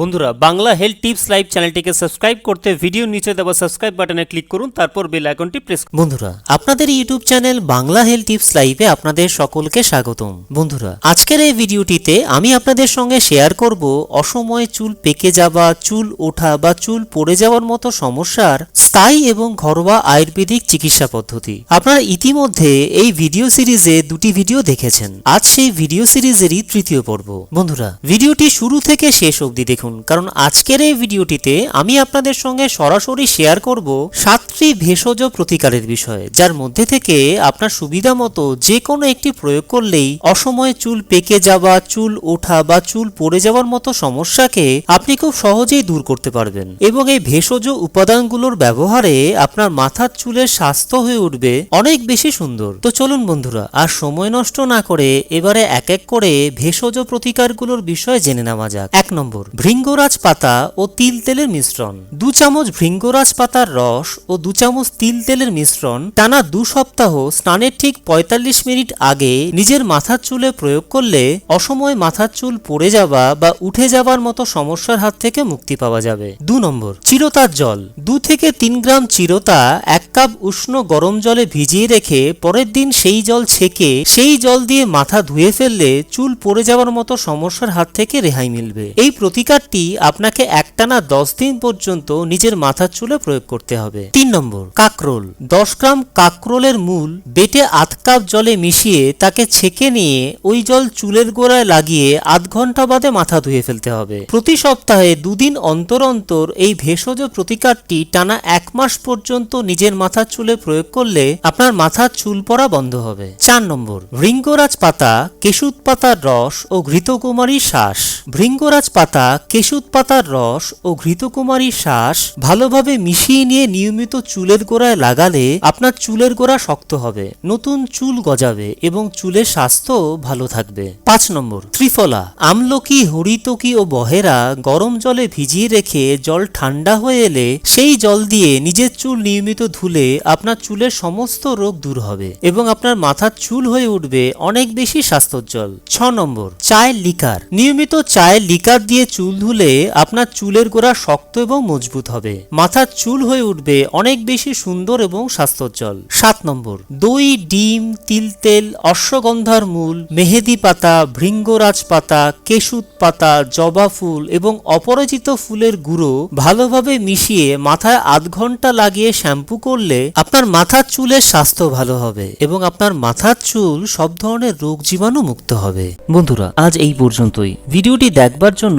বন্ধুরা, Bangla health tips live চ্যানেলটিকে subscribe করতে ভিডিও নিচে দেওয়া সাবস্ক্রাইব বাটনে ক্লিক করুন, তারপর বেল আইকনটি প্রেস বন্ধুরা, আপনাদের YouTube channel Bangla health tips লাইভে আপনাদের সকলকে স্বাগতম। বন্ধুরা, আজকের এই ভিডিওটিতে আমি আপনাদের সঙ্গে শেয়ার করব অসময়ে চুল পেকে যাওয়া, চুল ওঠা বা চুল পড়ে যাওয়ার মতো সমস্যার স্থায়ী এবং ঘরোয়া আয়ুর্বেদিক চিকিৎসা পদ্ধতি। আপনারা ইতিমধ্যে এই ভিডিও সিরিজে দুটি ভিডিও দেখেছেন। আজ সেই ভিডিও সিরিজেরই তৃতীয় পর্ব। বন্ধুরা, ভিডিওটি শুরু থেকে শেষ অবধি দেখুন। কারণ আজকের এই ভিডিওটিতে আমি আপনাদের সঙ্গে সরাসরি শেয়ার করব সাতটি ভেষজ প্রতিকারের বিষয়ে, যার মধ্যে থেকে আপনার সুবিধা মতো যে কোনো একটি প্রয়োগ করলেই অসময়ে চুল পেকে যাওয়া, চুল ওঠা বা চুল পড়ে যাওয়ার মতো সমস্যাকে আপনি খুব সহজেই দূর করতে পারবেন এবং এই ভেষজ উপাদানগুলোর ব্যবহারে আপনার মাথার চুলের স্বাস্থ্য হয়ে উঠবে অনেক বেশি সুন্দর। তো চলুন বন্ধুরা, আর সময় নষ্ট না করে এবারে এক এক করে ভেষজ প্রতিকারগুলোর বিষয়ে জেনে নেওয়া যাক। এক নম্বর ভৃঙ্গরাজ পাতা ও তিল তেলের মিশ্রণ। দু চামচ ভৃঙ্গরাজ পাতার রস ও দু চামচ তিল তেলের মিশ্রণ টানা দু সপ্তাহ স্নানের ঠিক ৪৫ মিনিট আগে নিজের মাথার চুলে প্রয়োগ করলে অসময় মাথার চুল পড়ে যাওয়া বা উঠে যাবার মতো সমস্যার হাত থেকে মুক্তি পাওয়া যাবে। দু নম্বর, চিরতার জল। দু থেকে তিন গ্রাম চিরতা এক কাপ উষ্ণ গরম জলে ভিজিয়ে রেখে পরের দিন সেই জল ছেঁকে সেই জল দিয়ে মাথা ধুয়ে ফেললে চুল পড়ে যাওয়ার মতো সমস্যার হাত থেকে রেহাই মিলবে। এই প্রতিকারটি আপনাকে একটানা দশ দিন পর্যন্ত নিজের মাথার চুলে প্রয়োগ করতে হবে। তিন নম্বর, কাকরোল। দশ গ্রাম কাকরোলের মূল বেটে আধ কাপ জলে মিশিয়ে তাকে ছেঁকে নিয়ে ওই জল চুলের গোড়ায় লাগিয়ে আধ ঘণ্টা বাদে মাথা ধুয়ে ফেলতে হবে। প্রতি সপ্তাহে দুদিন অন্তর অন্তর এই ভেষজ প্রতিকারটি টানা এক মাস পর্যন্ত নিজের মাথার চুলে প্রয়োগ করলে আপনার মাথার চুল পড়া বন্ধ হবে। চার নম্বর, ভৃঙ্গরাজ পাতা, কেশুত পাতার রস ও ঘৃতকুমারী শ্বাস। ভৃঙ্গরাজ পাতা কেশুত পাতার রস ও ঘৃতকুমারী শ্বাস ভালোভাবে মিশিয়ে নিয়ে নিয়মিত চুলের গোড়ায় লাগালে আপনার চুলের গোড়া শক্ত হবে, নতুন চুল গজাবে এবং চুলের স্বাস্থ্য ভালো থাকবে। পাঁচ নম্বর, ত্রিফলা। আমলকি, হরিতকি ও বহেরা গরম জলে ভিজিয়ে রেখে জল ঠান্ডা হয়ে এলে সেই জল দিয়ে নিজের চুল নিয়মিত ধুলে আপনার চুলের সমস্ত রোগ দূর হবে এবং আপনার মাথার চুল হয়ে উঠবে অনেক বেশি স্বাস্থ্যোজ্জ্বল। ছ নম্বর, চায়ের লিকার। নিয়মিত চায়ের লিকার দিয়ে চুল ধুলে আপনার চুলের গোড়া শক্ত এবং মজবুত হবে। মাথার চুল হয়ে উঠবে অনেক বেশি সুন্দর এবং স্বাস্থ্যোজ্জ্বল। সাত নম্বর, দই, ডিম তিল তেল অশ্বগন্ধার মূল, মেহেদি পাতা, ভৃঙ্গরাজ পাতা, কেশুত পাতা, জবা ফুল এবং অপরাজিত ফুলের গুঁড়ো ভালোভাবে মিশিয়ে মাথায় আধ ঘণ্টা লাগিয়ে শ্যাম্পু করলে আপনার মাথার চুলের স্বাস্থ্য ভালো হবে এবং আপনার মাথার চুল সব ধরনের রোগ জীবাণু মুক্ত হবে। বন্ধুরা, আজ এই পর্যন্তই। ভিডিওটি দেখবার জন্য